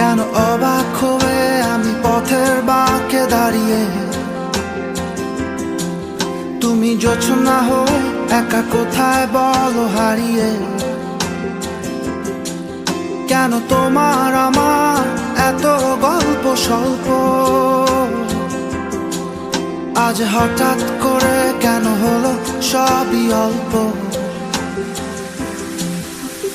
কেন অবাক হয়ে আমি পথের বাকে দাঁড়িয়ে? তুমি জোছনা হো একা কোথায় বল হারিয়ে? কেন তোমার আমার এত গল্প স্বল্প? আজ হঠাৎ করে কেন হলো সবই অল্প?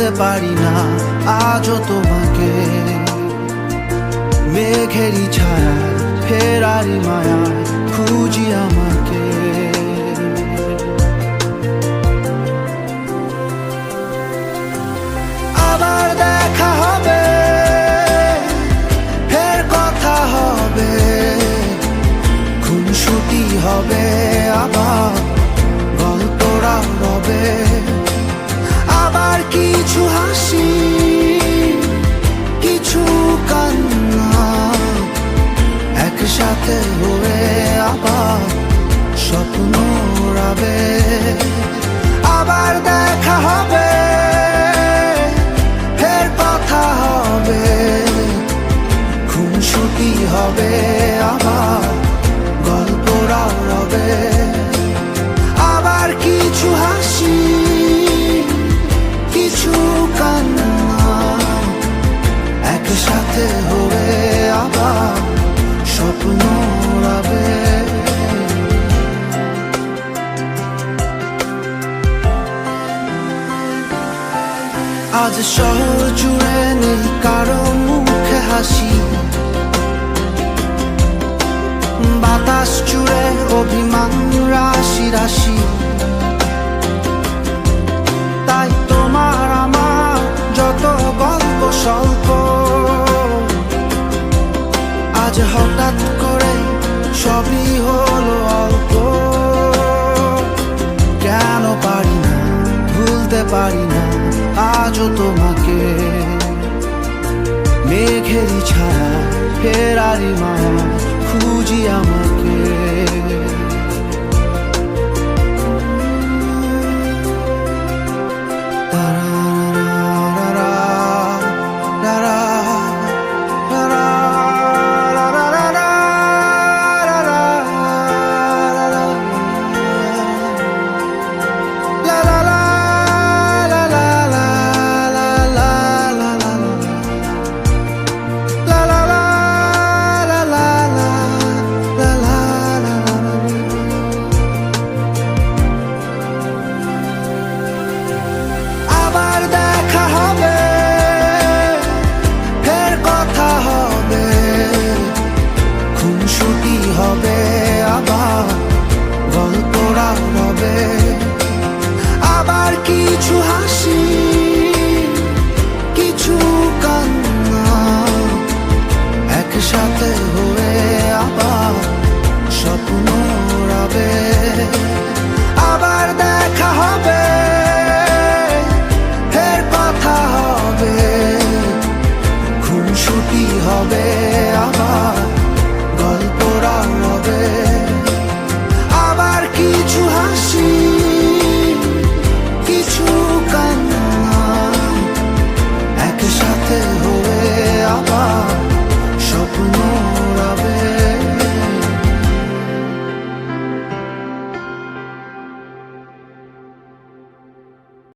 ভুলতে পারি না আজও তোমাকে। মেঘেরই ছায়া ফেরারি মায়া স্বপ্ন রাবে আবার দেখা হবে, ফের কথা হবে। খুনসুটি হবে আবার গল্পরা রবে আবার কিছু হাসি, কিছু কান্না একসাথে হবে আবার স্বপ্ন আজ শহর জুড়ে নেই কারও মুখে হাসি। বাতাস জুড়ে অভিমান রাশি রাশি। তাই তোমার মেঘেরই ছায়া ফেরারি মায়া খুঁজি আমাকে।